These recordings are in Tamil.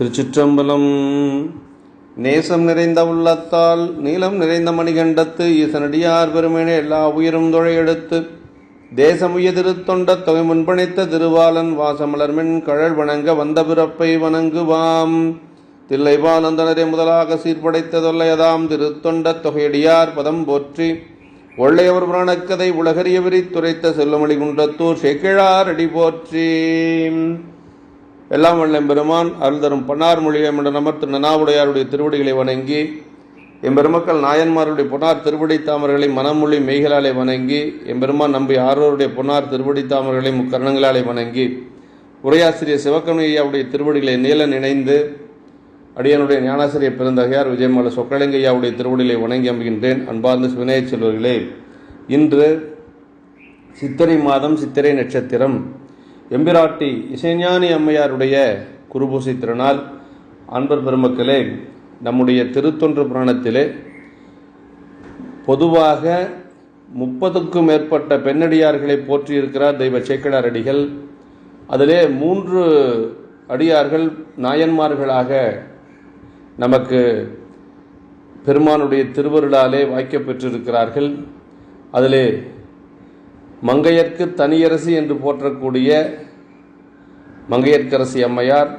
திருச்சிற்றம்பலம். நேசம் நிறைந்த உள்ளத்தால் நீலம் நிறைந்த மணிகண்டத்து ஈசனடியார் பெருமேனே எல்லா உயிரும் தொழையெடுத்து தேசமுய திருத்தொண்ட தொகை முன்பணித்த திருவாளன் வாசமலர்மின் கழல் வணங்க வந்த பிறப்பை வணங்குவாம். தில்லைவானந்தனரை முதலாக சீர்படைத்த தொல்லையதாம் திருத்தொண்ட தொகையடியார் பதம் போற்றி ஒள்ளையவர் புராணக்கதை உலகறிய விரித்துரைத்த செல்லுமணி குன்றத்தூர் செக்கிழார் அடி போற்றி. எல்லாம் வல்ல பெருமான் அருள் தரும் பன்னார் மொழியம் என்ற நமர் திரு நனாவுடையாருடைய திருவடிகளை வணங்கி எம்பெருமக்கள் நாயன்மாருடைய பொன்னார் திருவடி தாமர்களை மனமொழி மெய்களாலே வணங்கி எம்பெருமான் நம்பி ஆரோருடைய பொன்னார் திருவடி தாமர்களை முக்கரணங்களாலே வணங்கி உரையாசிரியர் சிவக்கமையாவுடைய திருவடிகளை நீல நினைந்து அடியனுடைய ஞானாசிரியர் பெருந்தகையார் விஜயமல சொக்கலிங்கையாவுடைய திருவடிகளை வணங்கி அமைகின்றேன் அன்பார்ந்த சிவனேய செல்வர்களே இன்று சித்திரை மாதம் சித்திரை நட்சத்திரம். எம்பிராட்டி இசைஞானி அம்மையாருடைய குருபூசை திருநாள். அன்பர் பெருமக்களே நம்முடைய திருத்தொன்று புராணத்திலே பொதுவாக முப்பதுக்கும் மேற்பட்ட பெண்ணடியார்களை போற்றியிருக்கிறார் தெய்வ சேக்கடார் அடிகள் அதிலே மூன்று அடியார்கள் நாயன்மார்களாக நமக்கு பெருமானுடைய திருவருளாலே வாய்க்க பெற்றிருக்கிறார்கள் அதிலே மங்கையர்க்கு தனியரசி என்று போற்றக்கூடிய மங்கையர்க்கரசி அம்மையார்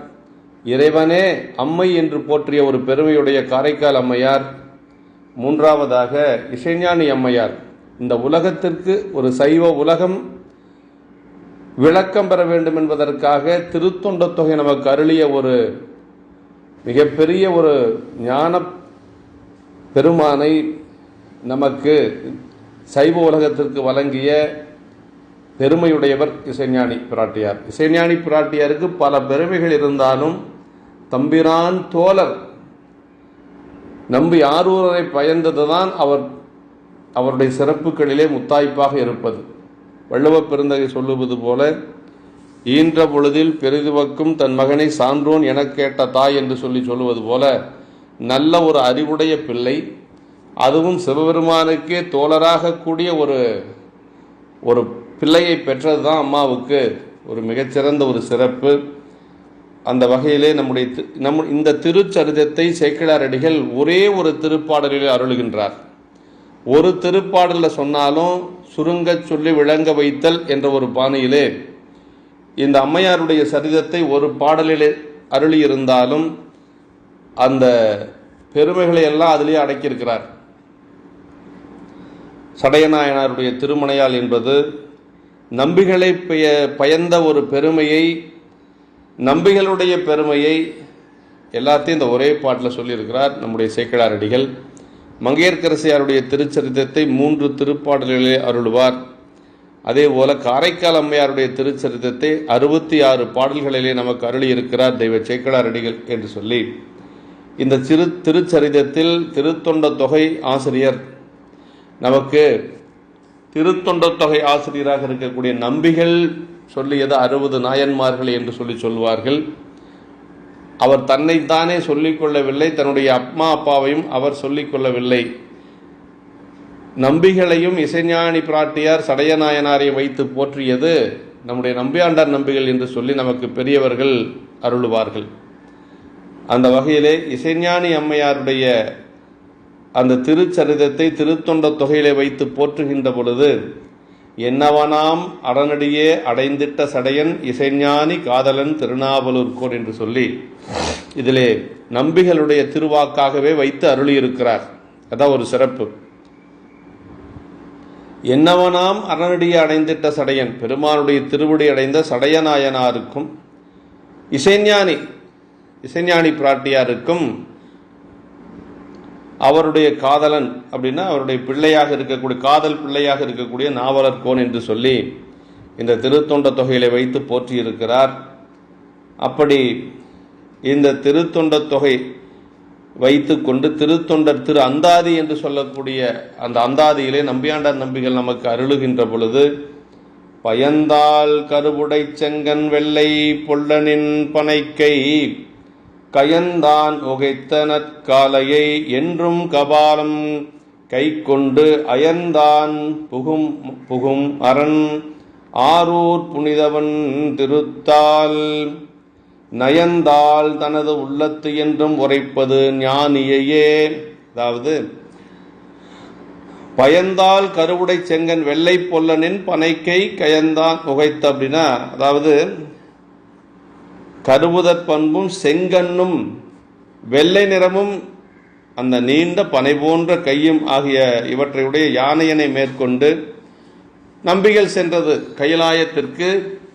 இறைவனே அம்மை என்று போற்றிய ஒரு பெருமையுடைய காரைக்கால் அம்மையார் மூன்றாவதாக இசைஞானி அம்மையார். இந்த உலகத்திற்கு ஒரு சைவ உலகம் விளக்கம் பெற வேண்டும் என்பதற்காக திருத்தொண்ட தொகை நமக்கு அருளிய ஒரு மிகப்பெரிய ஒரு ஞான பெருமானை நமக்கு சைவ உலகத்திற்கு வழங்கிய பெருமையுடையவர் இசைஞானி பிராட்டியார். இசைஞானி பிராட்டியாருக்கு பல பெருமைகள் இருந்தாலும் தம்பிரான் தோழர் நம்பி ஆரூரரை பயந்ததுதான் அவர் அவருடைய சிறப்புகளிலே முத்தாய்ப்பாக இருப்பது. வள்ளுவ பெருந்தகை சொல்லுவது போல ஈன்ற பொழுதில் பெரிதுவக்கும் தன் மகனை சான்றோன் எனக் கேட்ட தாய் என்று சொல்லி சொல்லுவது போல நல்ல ஒரு அறிவுடைய பிள்ளை அதுவும் சிவபெருமானுக்கே தோழராக கூடிய ஒரு ஒரு பிள்ளையை பெற்றது தான் அம்மாவுக்கு ஒரு மிகச்சிறந்த ஒரு சிறப்பு. அந்த வகையிலே நம்முடைய தி- நம் இந்த திருச்சரிதத்தை சேக்கிழார் அடிகள் ஒரே ஒரு திருப்பாடலில் அருளுகின்றார். ஒரு திருப்பாடலில் சொன்னாலும் சுருங்கச் சொல்லி விளங்க வைத்தல் என்ற ஒரு பாணியிலே இந்த அம்மையாருடைய சரிதத்தை ஒரு பாடலிலே அருளியிருந்தாலும் அந்த பெருமைகளை எல்லாம் அதிலே அடக்கியிருக்கிறார். சடையநாயனாருடைய திருமணையால் என்பது நம்பிகளை பெய பயந்த ஒரு பெருமையை நம்பிகளுடைய பெருமையை எல்லாத்தையும் இந்த ஒரே பாட்டில் சொல்லியிருக்கிறார் நம்முடைய சேக்கிழார் மங்கையர்க்கரசியாருடைய திருச்சரிதத்தை மூன்று திருப்பாடல்களிலே அருளுவார். அதே போல காரைக்கால் அம்மையாருடைய திருச்சரிதத்தை அறுபத்தி ஆறு பாடல்களிலே நமக்கு அருளியிருக்கிறார் தெய்வ சேக்கிழார் என்று சொல்லி. இந்த சிறு திருச்சரிதத்தில் திருத்தொண்ட தொகை ஆசிரியர் நமக்கு திருத்தொண்ட தொகை ஆசிரியராக இருக்கக்கூடிய நம்பிகள் சொல்லியது அறுபது நாயன்மார்கள் என்று சொல்லி சொல்வார்கள். அவர் தன்னைத்தானே சொல்லிக்கொள்ளவில்லை தன்னுடைய அம்மா அப்பாவையும் அவர் சொல்லிக்கொள்ளவில்லை நம்பிகளையும் இசைஞானி பிராட்டியார் சடையநாயனாரை வைத்து போற்றியது நம்முடைய நம்பியாண்டார் நம்பிகள் என்று சொல்லி நமக்கு பெரியவர்கள் அருளுவார்கள். அந்த வகையிலே இசைஞானி அம்மையாருடைய அந்த திருச்சரிதத்தை திருத்தொண்ட தொகையிலே வைத்து போற்றுகின்ற பொழுது என்னவனாம் அடனடியே அடைந்திட்ட சடையன் இசைஞானி காதலன் திருநாவலூர்கோன் என்று சொல்லி இதிலே நம்பிகளுடைய திருவாக்காகவே வைத்து அருளியிருக்கிறார். அதான் ஒரு சிறப்பு. என்னவனாம் அரணடியே அடைந்திட்ட சடையன் பெருமானுடைய திருவடி அடைந்த சடையநாயனாருக்கும் இசைஞானி இசைஞானி பிராட்டியாருக்கும் அவருடைய காதலன் அப்படின்னா அவருடைய பிள்ளையாக இருக்கக்கூடிய காதல் பிள்ளையாக இருக்கக்கூடிய நாவலர் கோன் என்று சொல்லி இந்த திருத்தொண்ட தொகையிலே வைத்து போற்றியிருக்கிறார். அப்படி இந்த திருத்தொண்ட தொகை வைத்து கொண்டு திருத்தொண்டர் திரு அந்தாதி என்று சொல்லக்கூடிய அந்த அந்தாதியிலே நம்பியாண்டார் நம்பிகள் நமக்கு அருளுகின்ற பொழுது பயந்தால் கருவுடை செங்கன் வெள்ளை பொல்லனின் பனைக்கை கயந்தான் உகைத்தனத் காலையை என்றும் கபாலம். கை கொண்டு அயர்ந்தான் புகும் புகும் அரண். ஆரூர் புனிதவன் திருத்தால். நயந்தால் தனது உள்ளத்து என்றும் உரைப்பது ஞானியையே. அதாவது பயந்தால் கருவுடை செங்கன் வெள்ளை பொல்லனின் பனைக்கை கயந்தான் புகைத்த அப்படின்னா அதாவது கருவுதற் பண்பும் செங்கன்னும் வெள்ளை நிறமும் அந்த நீண்ட பனை போன்ற கையும் ஆகிய இவற்றையுடைய யானையனை மேற்கொண்டு நம்பிகள் சென்றது. கைலாயத்திற்கு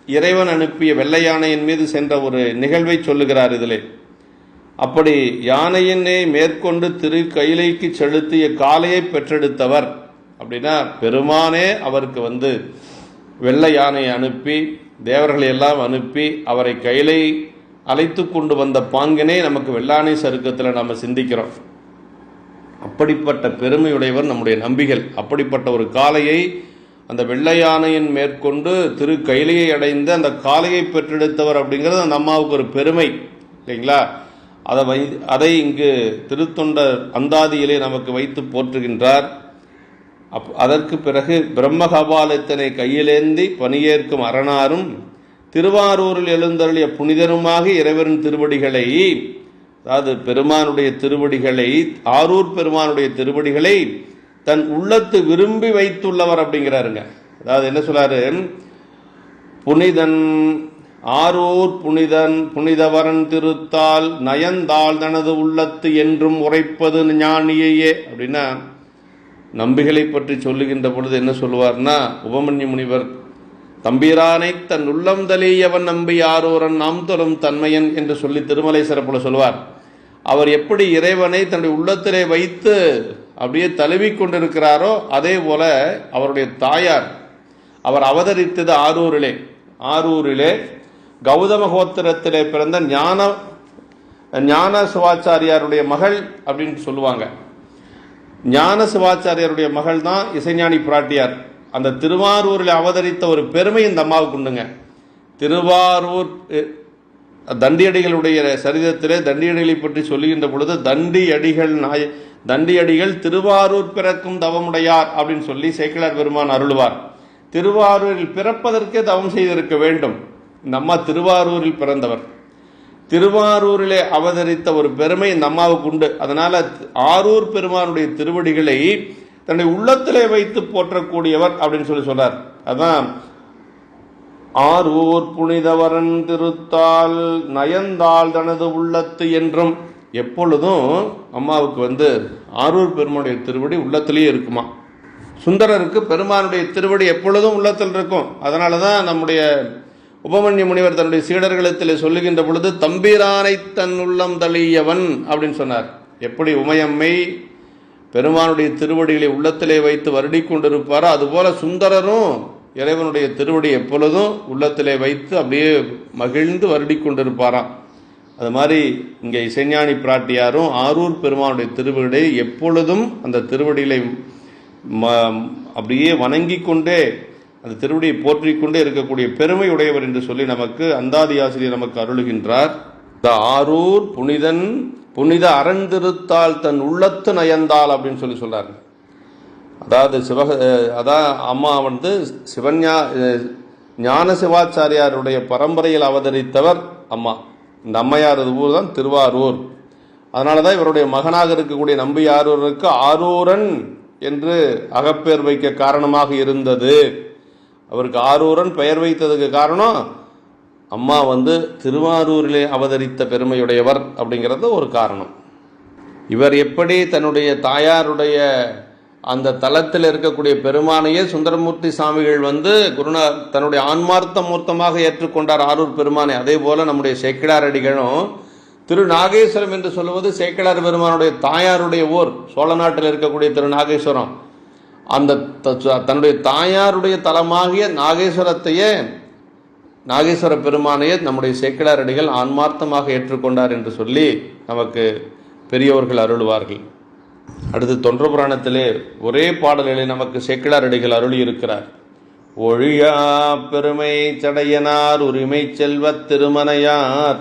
இறைவன் அனுப்பிய வெள்ளை யானையின் மீது சென்ற ஒரு நிகழ்வை சொல்லுகிறார் இதிலே. அப்படி யானையினை மேற்கொண்டு திரு கைலைக்கு செலுத்திய காலையை பெற்றெடுத்தவர் அப்படின்னா பெருமானே அவருக்கு வந்து வெள்ளை யானையை அனுப்பி தேவர்களை எல்லாம் அனுப்பி அவரை கையிலை அழைத்து கொண்டு வந்த பாங்கினே நமக்கு வெள்ளானை சருக்கத்தில் நம்ம சிந்திக்கிறோம். அப்படிப்பட்ட பெருமையுடையவர் நம்முடைய நம்பிகள். அப்படிப்பட்ட ஒரு காளையை அந்த வெள்ளை யானையின் மேற்கொண்டு திரு கைலையை அடைந்து அந்த காளையை பெற்றெடுத்தவர் அப்படிங்கிறது அந்த அம்மாவுக்கு ஒரு பெருமை. இல்லைங்களா? அதை வை அதை இங்கு திருத்தொண்டர் அந்தாதியிலே நமக்கு வைத்து போற்றுகின்றார். அப் அதற்கு பிறகு பிரம்மகபாலத்தினை கையிலேந்தி பணியேற்கும் அரணாரும் திருவாரூரில் எழுந்தருளிய புனிதருமாக இறைவரின் திருவடிகளை அதாவது பெருமானுடைய திருவடிகளை ஆரூர் பெருமானுடைய திருவடிகளை தன் உள்ளத்து விரும்பி வைத்துள்ளவர் அப்படிங்கிறாருங்க. அதாவது என்ன சொல்றாரு புனிதன் ஆரூர் புனிதன் புனிதவரன் திருத்தால் நயந்தாள் தனது உள்ளத்து என்றும் உரைப்பது ஞானியையே அப்படின்னா நம்பிகளை பற்றி சொல்லுகின்ற பொழுது என்ன சொல்லுவார்னா உபமன்யு முனிவர் தம்பிரானை தன் உள்ளம் தலியவன் நம்பி ஆரூரன் நாம் தொழும் தன்மையன் என்று சொல்லி திருமலை சிறப்புல சொல்வார் அவர் எப்படி இறைவனை தன்னுடைய உள்ளத்திலே வைத்து அப்படியே தழுவி கொண்டிருக்கிறாரோ அதே போல அவருடைய தாயார் அவர் அவதரித்தது ஆரூரிலே. ஆரூரிலே கௌதம கோத்திரத்திலே பிறந்த ஞான ஞான சிவாச்சாரியாருடைய மகள் அப்படின்னு சொல்லுவாங்க. ஞான சிவாச்சாரியருடைய மகள் தான் இசைஞானி பிராட்டியார். அந்த திருவாரூரில் அவதரித்த ஒரு பெருமை இந்த அம்மாவுக்கு உண்டுங்க. திருவாரூர் தண்டியடிகளுடைய சரிதத்திலே தண்டியடிகளை பற்றி சொல்லுகின்ற பொழுது தண்டியடிகள் நாய தண்டியடிகள் திருவாரூர் பிறக்கும் தவமுடையார் அப்படின்னு சொல்லி சேக்கிழார் பெருமான் அருள்வார். திருவாரூரில் பிறப்பதற்கே தவம் செய்திருக்க வேண்டும். இந்த அம்மா திருவாரூரில் பிறந்தவர். திருவாரூரிலே அவதரித்த ஒரு பெருமை இந்த அம்மாவுக்கு உண்டு. அதனால ஆரூர் பெருமானுடைய திருவடிகளை தன்னுடைய உள்ளத்திலே வைத்து போற்றக்கூடியவர் அப்படின்னு சொல்லி சொல்றார் அதான் ஆரூர் புனிதவரன் திருத்தால் நயந்தாள் தனது உள்ளத்து என்றும் எப்பொழுதும் அம்மாவுக்கு வந்து ஆரூர் பெருமானுடைய திருவடி உள்ளத்திலேயே இருக்குமா. சுந்தரருக்கு பெருமானுடைய திருவடி எப்பொழுதும் உள்ளத்தில் இருக்கும். அதனால தான் நம்முடைய உபமன்ய முனிவர் தன்னுடைய சீடர்களிடத்தில் சொல்லுகின்ற பொழுது தம்பிரானை தன் உள்ளம் தழியவன் அப்படின்னு சொன்னார். எப்படி உமையம்மை பெருமானுடைய திருவடிகளை உள்ளத்திலே வைத்து வருடி கொண்டிருப்பாரோ அதுபோல சுந்தரரும் இறைவனுடைய திருவடி எப்பொழுதும் உள்ளத்திலே வைத்து அப்படியே மகிழ்ந்து வருடி கொண்டிருப்பாராம். அது மாதிரி இங்கே இசைஞானி பிராட்டியாரும் ஆரூர் பெருமானுடைய திருவடி எப்பொழுதும் அந்த திருவடிகளை ம அப்படியே வணங்கி கொண்டே அந்த திருவடியை போற்றிக்கொண்டே இருக்கக்கூடிய பெருமை உடையவர் என்று சொல்லி நமக்கு அந்தாதி ஆசிரியர் நமக்கு அருளுகின்றார். இந்த ஆரூர் புனிதன் புனித அறந்திருத்தால் தன் உள்ளத்து நயந்தால் அப்படின்னு சொல்லி சொல்றாரு அதாவது சிவக அதான் அம்மா வந்து சிவஞா ஞான சிவாச்சாரியாருடைய பரம்பரையில் அவதரித்தவர் அம்மா. இந்த அம்மையார் ஊர் தான் திருவாரூர். அதனால தான் இவருடைய மகனாக இருக்கக்கூடிய நம்பியாரூருக்கு ஆரூரன் என்று அகப்பேர் வைக்க காரணமாக இருந்தது. அவருக்கு ஆரூரன் பெயர் வைத்ததுக்கு காரணம் அம்மா வந்து திருவாரூரிலே அவதரித்த பெருமையுடையவர் அப்படிங்கிறது ஒரு காரணம். இவர் எப்படி தன்னுடைய தாயாருடைய அந்த தலத்தில் இருக்கக்கூடிய பெருமானையே சுந்தரமூர்த்தி சாமிகள் வந்து குருநா தன்னுடைய ஆன்மார்த்த மூர்த்தமாக ஏற்றுக்கொண்டார் ஆரூர் பெருமானை. அதே போல நம்முடைய சேக்கிடார் அடிகளும் திரு நாகேஸ்வரம் என்று சொல்லுவது சேக்கிடார் பெருமானுடைய தாயாருடைய ஊர் சோழ நாட்டில் இருக்கக்கூடிய திரு நாகேஸ்வரம். அந்த தன்னுடைய தாயாருடைய தலமாகிய நாகேஸ்வரத்தையே நாகேஸ்வர பெருமானையே நம்முடைய சேக்கிடார் அடிகள் ஆன்மார்த்தமாக ஏற்றுக்கொண்டார் என்று சொல்லி நமக்கு பெரியவர்கள் அருள்வார்கள். அடுத்து தொன்ற புராணத்திலே ஒரே பாடலிலே நமக்கு சேக்கிடார் அடிகள் அருளி இருக்கிறார் ஒழியா பெருமை சடையனார் உரிமை செல்வத் திருமனையார்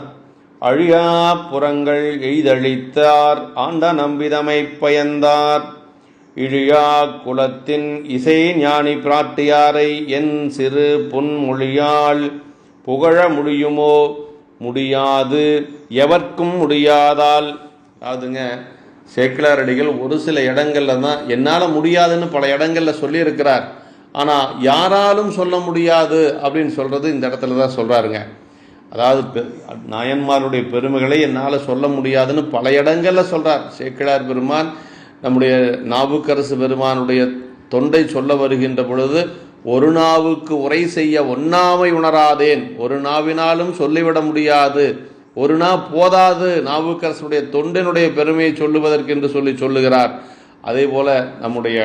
அழியா புறங்கள் எய்தழித்தார் ஆண்ட நம்பிதமை பயந்தார் இழியா குலத்தின் இசை ஞானி பிராட்டியாரை என் சிறு பொன்மொழியால் புகழ முடியுமோ? முடியாது. எவர்க்கும் முடியாதால். அதுங்க சேக்கிலார் அடிகள் ஒரு சில இடங்களில் தான் என்னால் முடியாதுன்னு பல இடங்களில் சொல்லியிருக்கிறார். ஆனால் யாராலும் சொல்ல முடியாது அப்படின்னு சொல்கிறது இந்த இடத்துல தான் சொல்கிறாருங்க அதாவது பெ- நாயன்மாருடைய பெருமைகளை என்னால் சொல்ல முடியாதுன்னு பல இடங்களில் சொல்கிறார் சேக்கிழார் பெருமான் நம்முடைய நாவுக்கரசு பெருமானுடைய தொண்டை சொல்ல வருகின்ற பொழுது ஒரு நாவுக்கு உரை செய்ய ஒண்ணாமை உணராதேன். ஒரு நாவினாலும் சொல்லிவிட முடியாது. ஒரு நா போதாது. நாவுக்கரசனுடைய தொண்டினுடைய பெருமையை சொல்லுவதற்கு என்று சொல்லி சொல்லுகிறார். அதே போல நம்முடைய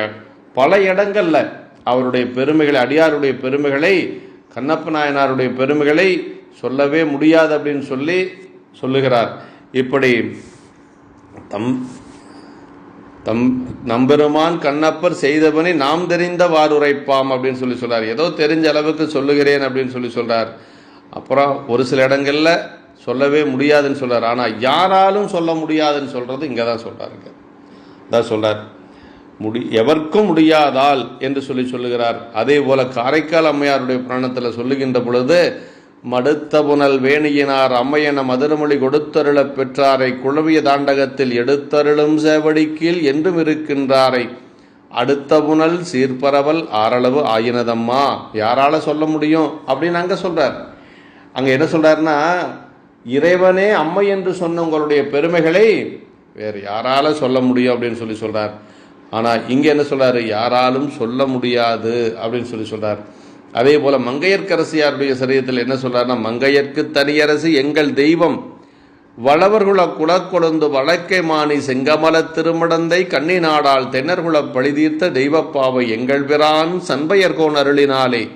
பல இடங்களில் அவருடைய பெருமைகளை அடியாருடைய பெருமைகளை கண்ணப்ப நாயனாருடைய பெருமைகளை சொல்லவே முடியாது அப்படின்னு சொல்லி சொல்லுகிறார். இப்படி தம் தம் நம்பெருமான் கண்ணப்பர் செய்தபனை நாம் தெரிந்த வாருரைப்பாம் அப்படின்னு சொல்லி சொல்கிறார் ஏதோ தெரிஞ்ச அளவுக்கு சொல்லுகிறேன் அப்படின்னு சொல்லி சொல்கிறார் அப்புறம் ஒரு சில இடங்களில் சொல்லவே முடியாதுன்னு சொல்கிறார் ஆனால் யாராலும் சொல்ல முடியாதுன்னு சொல்கிறது இங்கே தான் சொல்கிறாருங்க அதான் சொல்கிறார் முடி எவர்க்கும் முடியாதால் என்று சொல்லி சொல்லுகிறார். அதே போல காரைக்கால் அம்மையாருடைய புராணத்தில் சொல்லுகின்ற பொழுது மடுத்த புனல் வேணியினார் அம்மையன மதுரமொழி கொடுத்தருளப் பெற்றாரை குழவிய தாண்டகத்தில் எடுத்தருளும் சேவடிக்கீழ் என்றும் இருக்கின்றாரை. அடுத்த புனல் சீர்பரவல் ஆரளவு ஆயினதம்மா. யாரால சொல்ல முடியும்? அப்படின்னு அங்கே சொல்றார். அங்க என்ன சொல்றாருன்னா இறைவனே அம்மை என்று சொன்ன உங்களுடைய பெருமைகளை வேறு யாரால சொல்ல முடியும் அப்படின்னு சொல்லி சொல்றார். ஆனால் இங்கே என்ன சொல்றாரு? யாராலும் சொல்ல முடியாது அப்படின்னு சொல்லி சொல்றார். அதே போல மங்கையர்க்கரசியாருடைய சரீரத்தில் என்ன சொல்றாருன்னா மங்கையர்க்கு தனியரசு எங்கள் தெய்வம். வளவர்குல குலக்கொழுந்து வழக்கை மாணி செங்கமல திருமடந்தை கண்ணி நாடால் தென்னர்குலப் பழிதீர்த்த தெய்வப்பாவை எங்கள் பிரான் சண்பையர்கோன் அருளினாலே.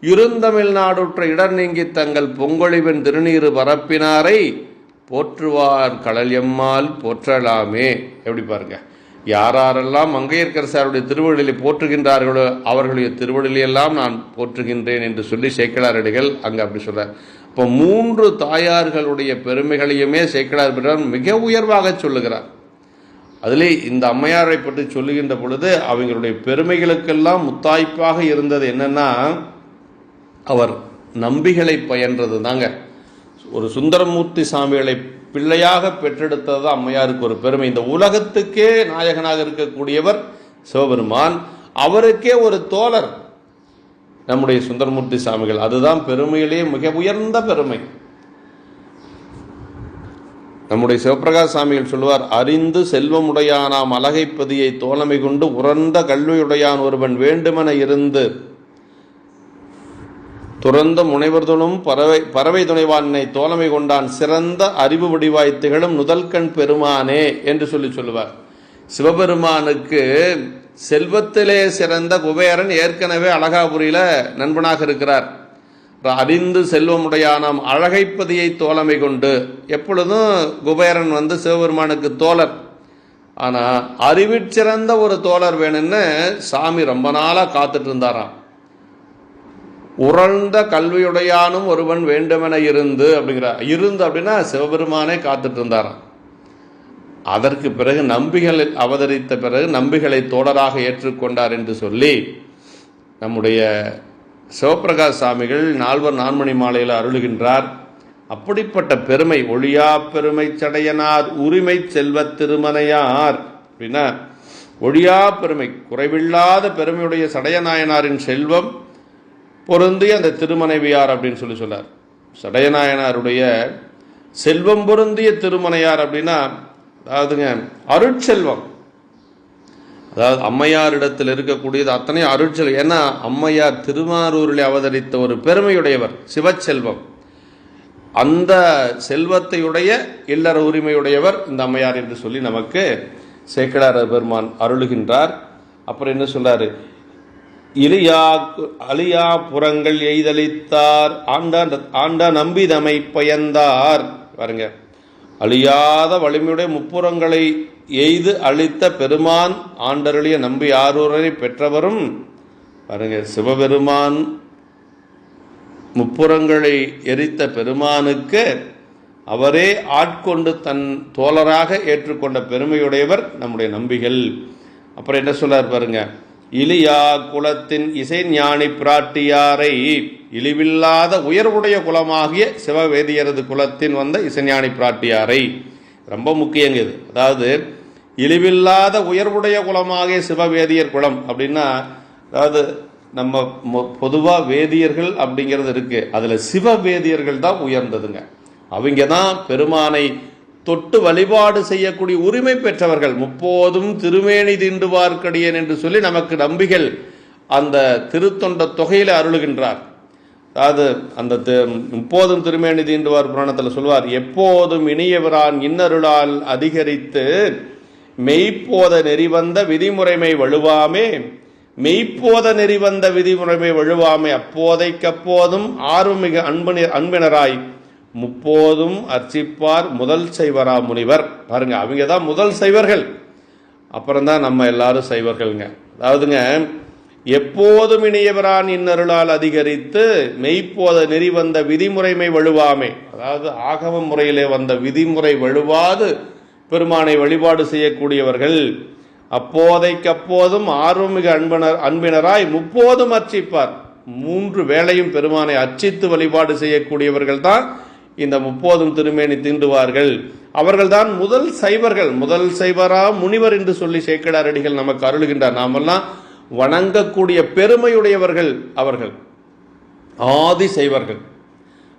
இருந்தமிழ் நாடுற்ற இடர் நீங்கி தங்கள் பொங்கொழிவின் திருநீறு பரப்பினாரை. போற்றுவார் கடல் எம்மால் போற்றலாமே. எப்படி பாருங்க. யாரெல்லாம் மங்கையர்கரசாருடைய திருவள்ளிலை போற்றுகின்றார்களோ அவர்களுடைய திருவள்ளிலையெல்லாம் நான் போற்றுகின்றேன் என்று சொல்லி சேக்கிழாரடிகள் அங்கே அப்படி சொல்றார். இப்போ மூன்று தாயார்களுடைய பெருமைகளையுமே சேக்கிழார் பிரான் மிக உயர்வாக சொல்லுகிறார். அதிலே இந்த அம்மையாரை பற்றி சொல்லுகின்ற பொழுது அவங்களுடைய பெருமைகளுக்கெல்லாம் முத்தாய்ப்பாக இருந்தது என்னென்னா அவர் நம்பிகளை பயின்றது தாங்க ஒரு சுந்தரமூர்த்தி சாமிகளை பிள்ளையாக பெற்றெடுத்தது தான் அம்மையாருக்கு ஒரு பெருமை. இந்த உலகத்துக்கே நாயகனாக இருக்கக்கூடியவர் சிவபெருமான். அவருக்கே ஒரு தோழர் நம்முடைய சுந்தரமூர்த்தி சாமிகள். அதுதான் பெருமையிலேயே மிக உயர்ந்த பெருமை. நம்முடைய சிவபிரகாஷ் சாமிகள் சொல்லுவார் அறிந்து செல்வமுடையானாம் அழகைப்பதியை தோழமை கொண்டு உறந்த கல்வியுடையான் ஒருவன் வேண்டுமென இருந்து துறந்த முனைவர்தனும் பறவை பறவை துணைவானை தோழமை கொண்டான் சிறந்த அறிவு வடிவாய் திகழும் நுதல்கண் பெருமானே என்று சொல்லி சொல்லுவார். சிவபெருமானுக்கு செல்வத்திலே சிறந்த குபேரன் ஏற்கனவே அழகாபுரியில நண்பனாக இருக்கிறார். அறிந்து செல்வமுடையானாம் அழகைப்பதியை தோழமை கொண்டு எப்பொழுதும் குபேரன் வந்து சிவபெருமானுக்கு தோழர். ஆனால் அறிவிற்சிறந்த ஒரு தோழர் வேணும்னு சாமி ரொம்ப நாளாக காத்துட்டு இருந்தாராம். உறழ்ந்த கல்வியுடையானும் ஒருவன் வேண்டுமென இருந்து அப்படிங்கிறார் இருந்து அப்படின்னா சிவபெருமானே காத்துட்டு இருந்தாராம். அதற்கு பிறகு நம்பிகள் அவதரித்த பிறகு நம்பிகளை தோழராக ஏற்றுக்கொண்டார் என்று சொல்லி நம்முடைய சிவபிரகாஷ் சாமிகள் நால்வர் நான்மணி மாலையில் அருளுகின்றார். அப்படிப்பட்ட பெருமை ஒளியா பெருமை சடையனார் உரிமை செல்வத் திருமனையார் அப்படின்னா ஒழியா பெருமை குறைவில்லாத பெருமையுடைய சடையநாயனாரின் செல்வம் பொருந்திய அந்த திருமனைவியார் அப்படின்னு சொல்லி சொன்னார். சடையநாயனாருடைய செல்வம் பொருந்திய திருமனையார் அப்படின்னா அதாவதுங்க அருட்செல்வம். அதாவது அம்மையாரிடத்தில் இருக்கக்கூடியது அத்தனை அருட்செல்வம். ஏன்னா அம்மையார் திருமாரூரில் அவதரித்த ஒரு பெருமையுடையவர் சிவச்செல்வம். அந்த செல்வத்தையுடைய இல்லற உரிமையுடையவர் இந்த அம்மையார் என்று சொல்லி நமக்கு சேக்கடார பெருமான் அருளுகின்றார். அப்புறம் என்ன சொல்றாரு இலியா அலியா புறங்கள் எய்தளித்தார். ஆண்டா நம்பி தமை பயந்தார். பாருங்க. அழியாத வலிமையுடைய முப்புறங்களை எய்து அளித்த பெருமான் ஆண்டருளிய நம்பி ஆரூரரை பெற்றவரும் பாருங்க சிவபெருமான் முப்புறங்களை எரித்த பெருமானுக்கு அவரே ஆட்கொண்டு தன் தோழராக ஏற்றுக்கொண்ட பெருமையுடையவர் நம்முடைய நம்பிகள். அப்புறம் என்ன சொல்லார் பாருங்கள் இலியா குலத்தின் இசைஞானி பிராட்டியாரை இழிவில்லாத உயர்வுடைய குலமாகிய சிவவேதியரது குலத்தின் வந்த இசைஞானி பிராட்டியாரை. ரொம்ப முக்கியங்க இது. அதாவது இழிவில்லாத உயர்வுடைய குலமாகிய சிவவேதியர் குலம் அப்படின்னா அதாவது நம்ம பொதுவாக வேதியர்கள் அப்படிங்கிறது இருக்குது அதில் சிவவேதியர்கள் தான் உயர்ந்ததுங்க. அவங்க தான் பெருமானை தொட்டு வழிபாடு செய்யக்கூடிய உரிமை பெற்றவர்கள் முப்போதும் திருமேனி தீண்டுவார்க்கடியன் என்று சொல்லி நமக்கு நம்பிகள் அந்த திருத்தொண்ட தொகையில் அருளுகின்றார். அதாவது அந்த முப்போதும் திருமேனி தீண்டுவார் புராணத்தில் சொல்வார் எப்போதும் இனியவரான் இன்னருளால் அதிகரித்து மெய்ப்போத நெறிவந்த விதிமுறைமை வலுவாமே மெய்ப்போத நெறிவந்த விதிமுறைமை வழுவாமே அப்போதைக்கப்போதும் ஆர்வமிகு அன்பு அன்பினராய் முப்போதும் அர்ச்சிப்பார் முதல் செய்வரா முனிவர். பாருங்க அவங்க தான் முதல் செய்வர்கள். அப்புறம்தான் நம்ம எல்லாரும் செய்வர்கள்ங்க. அதாவதுங்க எப்போதும் இணையவரான் இன்னருளால் அதிகரித்து மெய்ப்போத நெறி வந்த விதிமுறைமை வழுவாமே அதாவது ஆகவ முறையிலே வந்த விதிமுறை வழுவாது பெருமானை வழிபாடு செய்யக்கூடியவர்கள் அப்போதைக்கப்போதும் ஆர்வமிகு அன்பனர் அன்பினராய் முப்போதும் அர்ச்சிப்பார். மூன்று வேளையும் பெருமானை அர்ச்சித்து வழிபாடு செய்யக்கூடியவர்கள் தான் இந்த முப்போதும் திருமேனி தீண்டுவார்கள். அவர்கள்தான் முதல் சைவர்கள். முதல் சைவரா முனிவர் என்று சொல்லி சேக்கடாரடிகள் நமக்கு அருளுகின்றார். நாமெல்லாம் வணங்கக்கூடிய பெருமையுடையவர்கள் அவர்கள். ஆதி செய்வர்கள்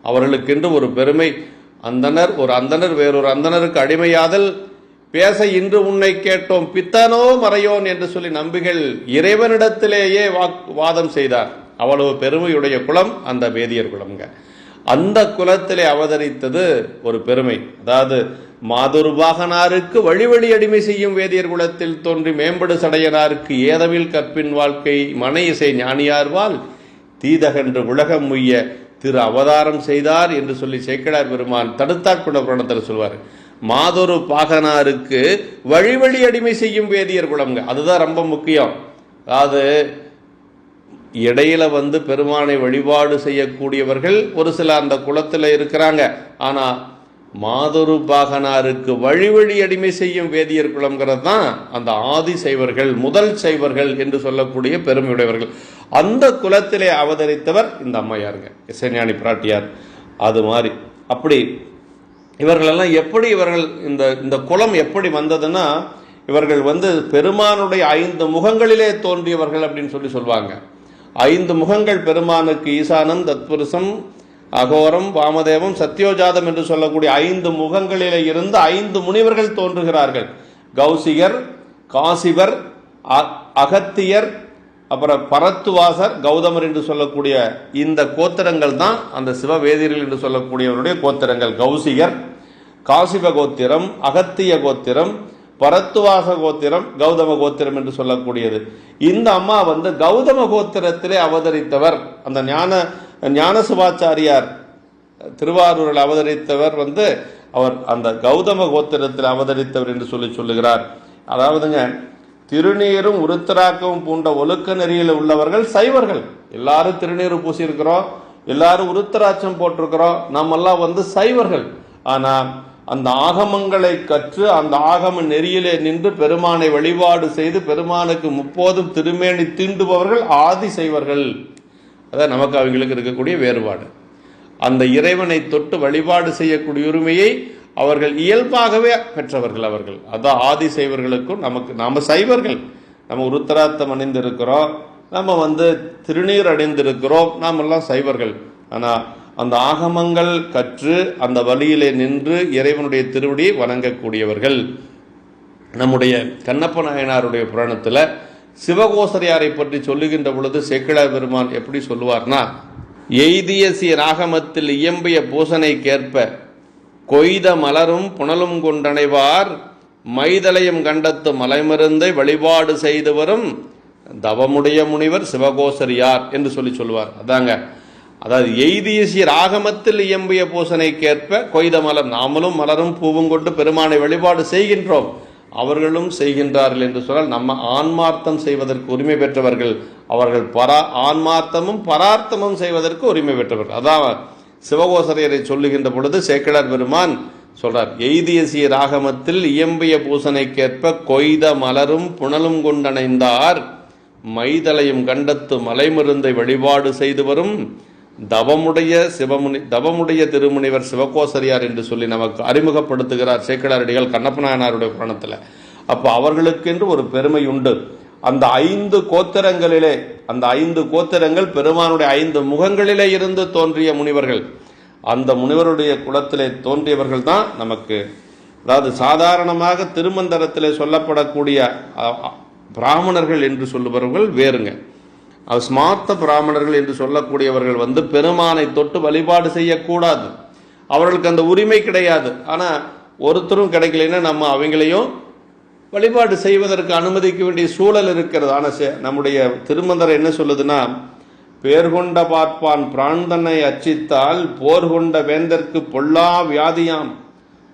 அவர்களுக்கென்று ஒரு பெருமை அந்தனர் ஒரு அந்தனர் வேறொரு அந்தனருக்கு அடிமையாதல் பேச இன்று உன்னை கேட்டோம் பித்தனோ மறையோன் என்று சொல்லி நம்பிகள் இறைவனிடத்திலேயே வாதம் செய்தார். அவ்வளவு பெருமையுடைய குலம் அந்த வேதியர் குலம்ங்க அந்த குலத்திலே அவதரித்தது ஒரு பெருமை. அதாவது மாதுருபாகனாருக்கு வழிவழி அடிமை செய்யும் வேதியர் குலத்தில் தோன்றி மேம்படு சடையனாருக்கு ஏதவில் கற்பின் வாழ்க்கை மனை இசை ஞானியார்வால் தீதகன்று உலகம் முய்ய திரு அவதாரம் செய்தார் என்று சொல்லி சேக்கடார் பெருமான் தடுத்தாட்குட புராணத்தில் சொல்வார். மாதொரு பாகனாருக்கு வழிவழி அடிமை செய்யும் வேதியர் குலம்ங்க. அதுதான் ரொம்ப முக்கியம். அதாவது இடையில வந்து பெருமானை வழிபாடு செய்யக்கூடியவர்கள் ஒரு சில அந்த குளத்தில் இருக்கிறாங்க. ஆனால் மாதொரு பாகனாருக்கு வழி வழி அடிமை செய்யும் வேதியர் குளம்ங்கிறது தான் அந்த ஆதி சைவர்கள் முதல் சைவர்கள் என்று சொல்லக்கூடிய பெருமையுடையவர்கள். அந்த குலத்திலே அவதரித்தவர் இந்த அம்மையாருங்க இசைஞானி பிராட்டியார். அது மாதிரி. அப்படி இவர்களெல்லாம் எப்படி இவர்கள் இந்த இந்த குலம் எப்படி வந்ததுன்னா இவர்கள் வந்து பெருமானுடைய ஐந்து முகங்களிலே தோன்றியவர்கள் அப்படின்னு சொல்லி சொல்லுவாங்க ஐந்து முகங்கள் பெருமானுக்கு ஈசானம் தத்புருஷம் அகோரம் வாமதேவம் சத்யோஜாதம் என்று சொல்லக்கூடிய ஐந்து முகங்களிலே இருந்து ஐந்து முனிவர்கள் தோன்றுகிறார்கள். கௌசிகர் காசிவர் அகத்தியர் அப்புறம் பரத்துவாசர் கௌதமர் என்று சொல்லக்கூடிய இந்த கோத்திரங்கள் தான் அந்த சிவவேதியர்கள் என்று சொல்லக்கூடியவருடைய கோத்திரங்கள். கௌசிகர் காசிப கோத்திரம் அகத்திய கோத்திரம் பரத்துவாச கோத்திரம் கௌதம கோத்திரம் என்று சொல்லக்கூடியது. இந்த அம்மா வந்து கௌதம கோத்திரத்திலே அவதரித்தவர். அந்த ஞான ஞான சுபாச்சாரியார் திருவாரூரில் அவதரித்தவர் வந்து அவர் அந்த கௌதம கோத்திரத்தில் அவதரித்தவர் என்று சொல்லி சொல்லுகிறார். அதாவதுங்க திருநீரும் உருத்தராக்கமும் பூண்ட ஒழுக்க நெறியில் உள்ளவர்கள் சைவர்கள். எல்லாரும் திருநீர் பூசியிருக்கிறோம் எல்லாரும் உருத்தராட்சம் போட்டிருக்கிறோம் நம்மெல்லாம் வந்து சைவர்கள். ஆனால் அந்த ஆகமங்களை கற்று அந்த ஆகம நெறியிலே நின்று பெருமானை வழிபாடு செய்து பெருமானுக்கு முப்போதும் திருமேனி தீண்டுபவர்கள் ஆதி செய்வர்கள். அதான் நமக்கு அவங்களுக்கு இருக்கக்கூடிய வேறுபாடு. அந்த இறைவனை தொட்டு வழிபாடு செய்யக்கூடிய உரிமையை அவர்கள் இயல்பாகவே பெற்றவர்கள் அவர்கள். அதான் ஆதி செய்வர்களுக்கும் நமக்கு நாம் சைவர்கள். நம்ம உருத்தராத்தம் அணிந்திருக்கிறோம் நம்ம வந்து திருநீர் அணிந்திருக்கிறோம் நாம் எல்லாம் சைவர்கள். ஆனால் அந்த ஆகமங்கள் கற்று அந்த வழியிலே நின்று இறைவனுடைய திருவடியை வணங்கக்கூடியவர்கள். நம்முடைய கண்ணப்ப நாயனாருடைய புராணத்தில் சிவகோசரியாரை பற்றி சொல்லுகின்ற பொழுது சேக்கிழா பெருமான் எப்படி சொல்லுவார்னா எய்திய ராகமத்தில் இயம்பிய பூசனைக்கேற்ப கொய்த மலரும் புனலும் கொண்டனைவார் மைதலையும் கண்டத்து மலைமருந்தை வழிபாடு செய்து வரும் தவமுடைய முனிவர் சிவகோசரியார் என்று சொல்லி சொல்லுவார். அதாங்க அதாவது எய்தியசிய ராகமத்தில் இயம்பிய பூசனைக்கேற்ப கொய்த மலர் நாமளும் மலரும் பூவும் கொண்டு பெருமானை வழிபாடு செய்கின்றோம். அவர்களும் செய்கின்றார்கள் என்று சொன்னால் நம்ம ஆன்மார்த்தம் செய்வதற்கு உரிமை பெற்றவர்கள் அவர்கள் பரா ஆன்மார்த்தமும் பரார்த்தமும் செய்வதற்கு உரிமை பெற்றவர்கள். அதான் சிவகோசரையரை சொல்லுகின்ற பொழுது சேக்கிழார் பெருமான் சொல்றார் எய்தியசிய ராகமத்தில் இயம்பிய பூசனைக்கேற்ப கொய்த மலரும் புனலும் கொண்டணைந்தார். மைதலையும் கண்டத்து மலைமருந்தை வழிபாடு செய்து வரும். தவமுடைய சிவமுனி தவமுடைய திருமுனிவர் சிவகோசரியார் என்று சொல்லி நமக்கு அறிமுகப்படுத்துகிறார் சேக்கடாரடிகள் கண்ணப்பநாயனாருடைய புராணத்தில். அப்போ அவர்களுக்கென்று ஒரு பெருமை உண்டு. அந்த ஐந்து கோத்திரங்களிலே அந்த ஐந்து கோத்திரங்கள் பெருமானுடைய ஐந்து முகங்களிலே இருந்து தோன்றிய முனிவர்கள். அந்த முனிவருடைய குலத்திலே தோன்றியவர்கள் தான் நமக்கு அதாவது சாதாரணமாக திருமந்தரத்திலே சொல்லப்படக்கூடிய பிராமணர்கள் என்று சொல்லுபவர்கள் வேறுங்க. ஸ்மார்த்த பிராமணர்கள் என்று சொல்லக்கூடியவர்கள் வந்து பெருமானை தொட்டு வழிபாடு செய்யக்கூடாது. அவர்களுக்கு அந்த உரிமை கிடையாது. ஆனால் ஒருத்தரும் கிடைக்கலைன்னா நம்ம அவங்களையும் வழிபாடு செய்வதற்கு அனுமதிக்க வேண்டிய சூழல் இருக்கிறது. ஆனால் நம்முடைய திருமந்தர் என்ன சொல்லுதுன்னா பேர்கொண்ட பார்ப்பான் பிராந்தனை அச்சித்தால் போர் கொண்ட வேந்தற்கு பொல்லா வியாதியாம்.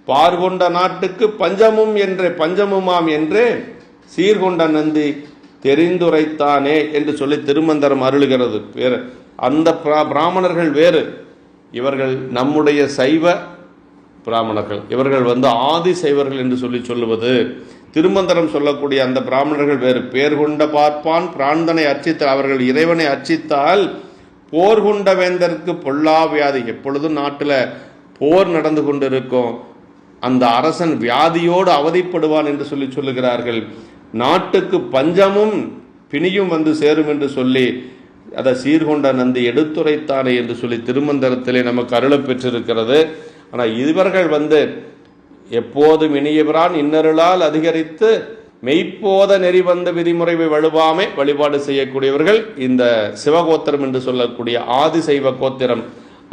பார்கொண்ட நாட்டுக்கு பஞ்சமும் என்றே பஞ்சமுமாம் என்றே சீர்கொண்ட நந்தி தெரிந்துரைத்தானே என்று சொல்லி திருமந்தரம் அருளுகிறது. வேறு அந்த பிரா- பிராமணர்கள் வேறு. இவர்கள் நம்முடைய சைவ பிராமணர்கள். இவர்கள் வந்து ஆதி சைவர்கள் என்று சொல்லி சொல்லுவது திருமந்திரம் சொல்லக்கூடிய அந்த பிராமணர்கள் வேறு. பேர் கொண்ட பார்ப்பான் பிராந்தனை அர்ச்சித்த அவர்கள் இறைவனை அர்ச்சித்தால் போர் கொண்ட வேந்தருக்கு பொல்லா வியாதி. எப்பொழுதும் நாட்டில் போர் நடந்து கொண்டிருக்கும். அந்த அரசன் வியாதியோடு அவதிப்படுவான் என்று சொல்லி சொல்லுகிறார்கள். நாட்டுக்கு பஞ்சமும் பிணியும் வந்து சேரும் என்று சொல்லி அதை சீர்கொண்ட நந்தி எடுத்துரைத்தானே என்று சொல்லி திருமந்திரத்திலே நமக்கு அருள பெற்றிருக்கிறது. ஆனால் இவர்கள் வந்து எப்போதும் இனியவரான் இன்னருளால் அதிகரித்து மெய்ப்போத நெறி வந்த விதிமுறை வலுவாமை வழிபாடு செய்யக்கூடியவர்கள் இந்த சிவகோத்திரம் என்று சொல்லக்கூடிய ஆதிசைவ கோத்திரம்.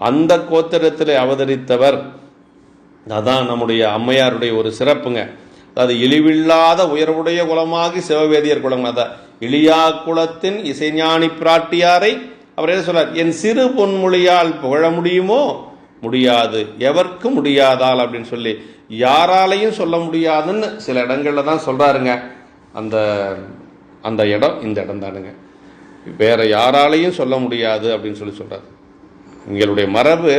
அந்த கோத்திரத்திலே அவதரித்தவர் அதான் நம்முடைய அம்மையாருடைய ஒரு சிறப்புங்க. அதாவது இழிவில்லாத உயர்வுடைய குலமாகி சிவவேதியர் குலம். அத இளியா குலத்தின் இசைஞானி பிராட்டியாரை அவர் என்ன சொல்றார் என் சிறு பொன்மொழியால் புகழ முடியுமோ? முடியாது. எவர்க்கும் முடியாதால்? அப்படின்னு சொல்லி யாராலையும் சொல்ல முடியாதுன்னு சில இடங்களில் தான் சொல்கிறாருங்க அந்த அந்த இடம் இந்த இடம் தானுங்க. வேற யாராலையும் சொல்ல முடியாது அப்படின்னு சொல்லி சொல்கிறார் எங்களுடைய மரபு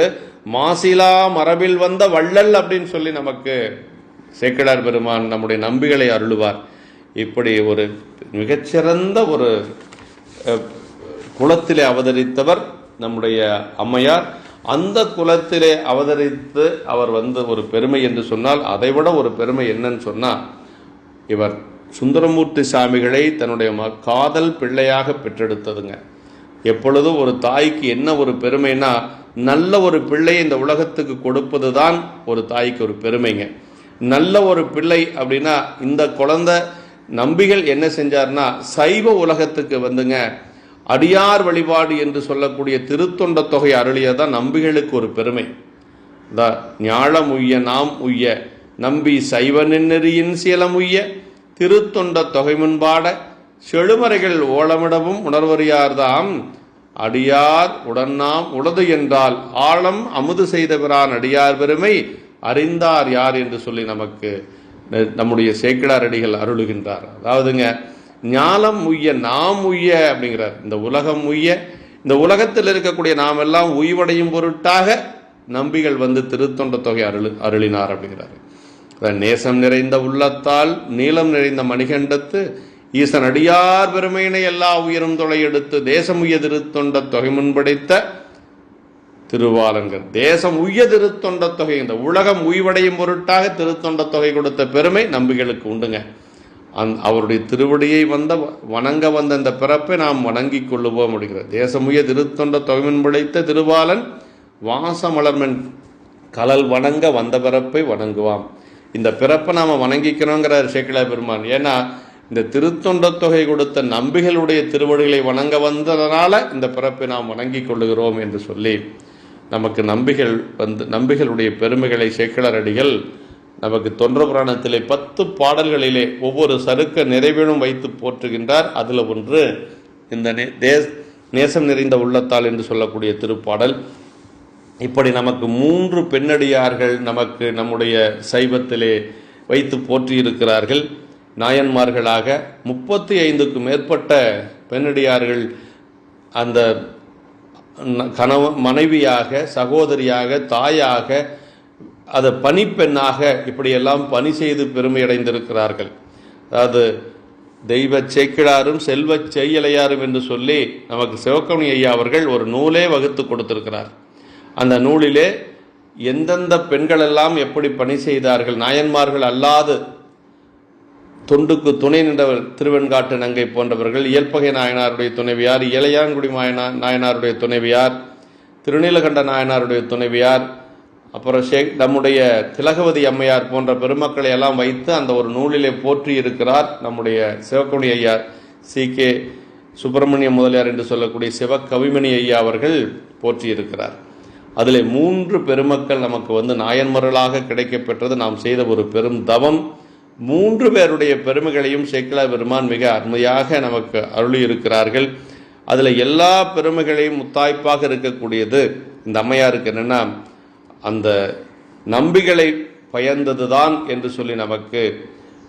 மாசிலா மரபில் வந்த வள்ளல் அப்படின்னு சொல்லி நமக்கு சேக்கிழார் பெருமான் நம்முடைய நம்பிகளை அருளுவார். இப்படி ஒரு மிகச்சிறந்த ஒரு குலத்திலே அவதரித்தவர் நம்முடைய அம்மையார். அந்த குலத்திலே அவதரித்து அவர் வந்து ஒரு பெருமை என்று சொன்னால் அதைவிட ஒரு பெருமை என்னன்னு சொன்னால் இவர் சுந்தரமூர்த்தி சாமிகளை தன்னுடைய ம- காதல் பிள்ளையாக பெற்றெடுத்ததுங்க. எப்பொழுதும் ஒரு தாய்க்கு என்ன ஒரு பெருமைனா நல்ல ஒரு பிள்ளை இந்த உலகத்துக்கு கொடுப்பது தான் ஒரு தாய்க்கு ஒரு பெருமைங்க. நல்ல ஒரு பிள்ளை அப்படின்னா இந்த குழந்தை நம்பிகள் என்ன செஞ்சார்னா சைவ உலகத்துக்கு வந்துங்க அடியார் வழிபாடு என்று சொல்லக்கூடிய திருத்தொண்ட தொகை அருளியதான் நம்பிகளுக்கு ஒரு பெருமை. த ஞாழம் உய்ய நாம் உய்ய நம்பி சைவ நெறியின் சீலம் உய்ய திருத்தொண்ட தொகை முன்பாட செழுமறைகள் ஓலமிடவும் உணர்வறியார்தாம். அடியார் உடன் நாம் உளது என்றால் ஆழம் அமுது செய்தவிரான் அடியார் பெருமை. அறிந்தார் யார் என்று சொல்லி நமக்கு நம்முடைய சேக்கிழார் அடிகள் அருளுகின்றார். அதாவதுங்க ஞாலம் உய்ய நாம் உய்ய அப்படிங்கிறார். இந்த உலகம் உய்ய இந்த உலகத்தில் இருக்கக்கூடிய நாம் எல்லாம் உய்வடையும் பொருட்டாக நம்பிகள் வந்து திருத்தொண்ட தொகை அருள் அருளினார் அப்படிங்கிறாரு. அதான் நேசம் நிறைந்த உள்ளத்தால் நீளம் நிறைந்த மணிகண்டத்து ஈசன் அடியார் பெருமையினை எல்லா உயிரும் தொலையெடுத்து தேசம் தேசமுய திருத்தொண்ட தொகை முன்படைத்த திருவாலங்கர். தேசம் உய்ய திருத்தொண்ட தொகை இந்த உலகம் உய்வடையும் பொருட்டாக திருத்தொண்ட தொகை கொடுத்த பெருமை நம்பிகளுக்கு உண்டுங்க. அந் அவருடைய திருவடியை வந்த வணங்க வந்த இந்த பிறப்பை நாம் வணங்கிக் கொள்ளுவோம் அப்படிங்கிற தேசமுய திருத்தொண்ட தொகைமின் பிழைத்த திருவாலன் வாசமலர்மன் கலல் வணங்க வந்த பிறப்பை வணங்குவாம். இந்த பிறப்பை நாம் வணங்கிக்கிறோங்கிறார் சேக்கிழா பெருமான். ஏன்னா இந்த திருத்தொண்ட தொகை கொடுத்த நம்பிகளுடைய திருவடிகளை வணங்க வந்ததனால இந்த பிறப்பை நாம் வணங்கிக் கொள்ளுகிறோம் என்று சொல்லி நமக்கு நம்பிகள் வந்து நம்பிகளுடைய பெருமைகளை சேக்கலரடிகள் அடிகள் நமக்கு தொன்ற புராணத்திலே பத்து பாடல்களிலே ஒவ்வொரு சருக்க நிறைவேணும் வைத்து போற்றுகின்றார். அதில் ஒன்று இந்த நே- தேஸ் நேசம் நிறைந்த உள்ளத்தால் என்று சொல்லக்கூடிய திருப்பாடல். இப்படி நமக்கு மூன்று பெண்ணடியார்கள் நமக்கு நம்முடைய சைவத்திலே வைத்து போற்றியிருக்கிறார்கள். நாயன்மார்களாக முப்பத்தி ஐந்துக்கு மேற்பட்ட பெண்ணடியார்கள் அந்த கணவ மனைவியாக சகோதரியாக தாயாக அதை பணிப்பெண்ணாக இப்படியெல்லாம் பணி செய்து பெருமையடைந்திருக்கிறார்கள். அதாவது தெய்வ சேக்கிழாரும் செல்வ செய்யலையாரும் என்று சொல்லி நமக்கு சிவக்கமணி ஐயா அவர்கள் ஒரு நூலே வகுத்து கொடுத்திருக்கிறார். அந்த நூலிலே எந்தெந்த பெண்களெல்லாம் எப்படி பணி செய்தார்கள் நாயன்மார்கள் அல்லாது தொண்டுக்கு துணை நின்றவர் திருவெண்காட்டு நங்கை போன்றவர்கள். இயல்பகை நாயனாருடைய துணைவியார் இளையான்குடி மாயனா நாயனாருடைய துணைவியார் திருநீலகண்ட நாயனாருடைய துணைவியார் அப்புறம் ஷேக் நம்முடைய திலகவதி அம்மையார் போன்ற பெருமக்களை எல்லாம் வைத்து அந்த ஒரு நூலிலே போற்றி இருக்கிறார் நம்முடைய சிவக்குடி ஐயா சி. கே. சுப்பிரமணிய முதலியார் என்று சொல்லக்கூடிய சிவகவிமணி ஐயா அவர்கள் போற்றி இருக்கிறார். அதில் மூன்று பெருமக்கள் நமக்கு வந்து நாயன்மர்களாக கிடைக்கப்பெற்றது. நாம் செய்த ஒரு பெரும் தவம். மூன்று பேருடைய பெருமைகளையும் சேக்கிலா பெருமான் மிக அருமையாக நமக்கு அருளி இருக்கிறார்கள் அதில் எல்லா பெருமைகளையும் முத்தாய்ப்பாக இருக்கக்கூடியது இந்த அம்மையாருக்கு என்னென்னா அந்த நம்பிகளை பயந்ததுதான் என்று சொல்லி நமக்கு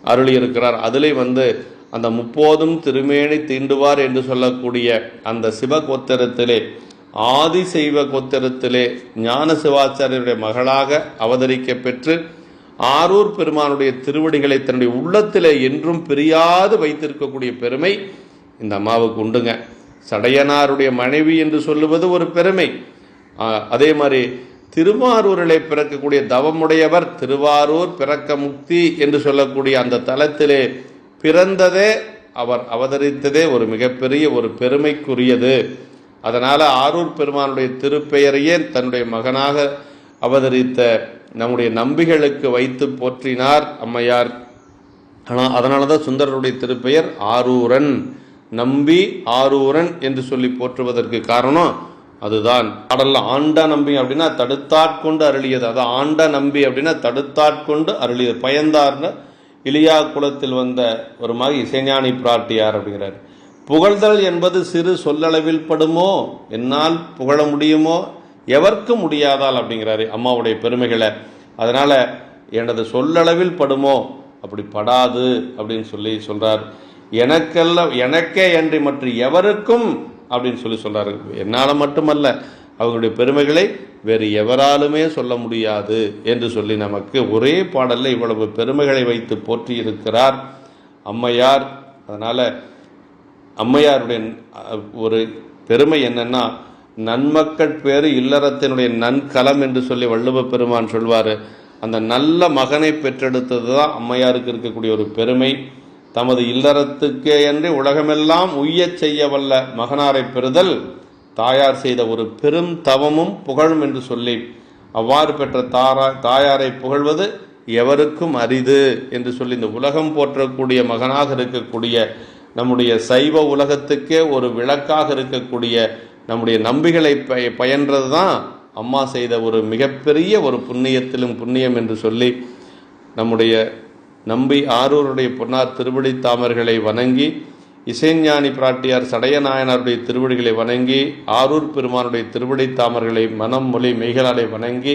அருளி இருக்கிறார் அதிலே வந்து அந்த முப்போதும் திருமேனி தீண்டுவார் என்று சொல்லக்கூடிய அந்த சிவ கோத்திரத்திலே ஆதி செய்வ கோத்திரத்திலே ஞான சிவாச்சாரியருடைய மகளாக அவதரிக்க பெற்று ஆரூர் பெருமானுடைய திருவடிகளை தன்னுடைய உள்ளத்தில் என்றும் பிரியாது வைத்திருக்கக்கூடிய பெருமை இந்த அம்மாவுக்கு உண்டுங்க. சடையனாருடைய மனைவி என்று சொல்லுவது ஒரு பெருமை. அதே மாதிரி திருவாரூரிலே பிறக்கக்கூடிய தவமுடையவர் திருவாரூர் பிறக்க முக்தி என்று சொல்லக்கூடிய அந்த தலத்திலே பிறந்ததே அவர் அவதரித்ததே ஒரு மிகப்பெரிய ஒரு பெருமைக்குரியது. அதனால் ஆரூர் பெருமானுடைய திருப்பெயரையே தன்னுடைய மகனாக அவதரித்த நம்முடைய நம்பிகளுக்கு வைத்து போற்றினார் அம்மையார். ஆனால் அதனால தான் சுந்தரருடைய திருப்பெயர் ஆரூரன். நம்பி ஆரூரன் என்று சொல்லி போற்றுவதற்கு காரணம் அதுதான். பாடல்ல ஆண்ட நம்பி அப்படின்னா தடுத்தாட்கொண்டு அருளியது. அது ஆண்ட நம்பி அப்படின்னா தடுத்தாட்கொண்டு அருளியது. பயந்தார்னு இலியா குலத்தில் வந்த ஒரு மாதிரி இசைஞானி பிராட்டியார் அப்படிங்கிறார். புகழ்தல் என்பது சிறு சொல்லளவில் படுமோ? என்னால் புகழ முடியுமோ? எவர்க்கும் முடியாதால் அப்படிங்கிறாரு அம்மாவுடைய பெருமைகளை. அதனால் எனது சொல்லளவில் படுமோ? அப்படி படாது அப்படின்னு சொல்லி சொல்கிறார் எனக்கெல்லாம் எனக்கே அன்றி மற்ற எவருக்கும் அப்படின்னு சொல்லி சொல்கிறாரு என்னால் மட்டுமல்ல அவங்களுடைய பெருமைகளை வேறு எவராலுமே சொல்ல முடியாது என்று சொல்லி நமக்கு ஒரே பாடலில் இவ்வளவு பெருமைகளை வைத்து போற்றி இருக்கிறார் அம்மையார். அதனால் அம்மையாருடைய ஒரு பெருமை என்னென்னா நன்மக்கள் பேர் இல்லறத்தினுடைய நன்கலம் என்று சொல்லி வள்ளுவ பெருமான் சொல்வார். அந்த நல்ல மகனை பெற்றெடுத்தது தான் அம்மையாருக்கு இருக்கக்கூடிய ஒரு பெருமை. தமது இல்லறத்துக்கே என்று உலகமெல்லாம் உய்யச் செய்ய வல்ல மகனாரை பெறுதல் தாயார் செய்த ஒரு பெரும் தவமும் புகழும் என்று சொல்லி அவ்வாறு பெற்ற தாரா தாயாரை புகழ்வது எவருக்கும் அரிது என்று சொல்லி இந்த உலகம் போற்றக்கூடிய மகனாக இருக்கக்கூடிய நம்முடைய சைவ உலகத்துக்கே ஒரு விளக்காக இருக்கக்கூடிய நம்முடைய நம்பிகளை பய பயன்றது தான் அம்மா செய்த ஒரு மிகப்பெரிய ஒரு புண்ணியத்திலும் புண்ணியம் என்று சொல்லி நம்முடைய நம்பி ஆரூருடைய பொன்னார் திருவடி தாமர்களை வணங்கி இசைஞானி பிராட்டியார் சடையநாயனாருடைய திருவடிகளை வணங்கி ஆரூர் பெருமானுடைய திருவடி தாமர்களை மனம் மொழி மெய்களாலை வணங்கி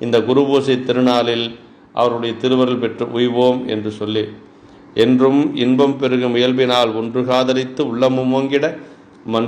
இந்த குருபூசை திருநாளில் அவருடைய திருவருள் பெற்று உய்வோம் என்று சொல்லி என்றும் இன்பம் பெருகும் இயல்பினால் ஒன்று காதலித்து உள்ளமும் ஓங்கிட மன்ற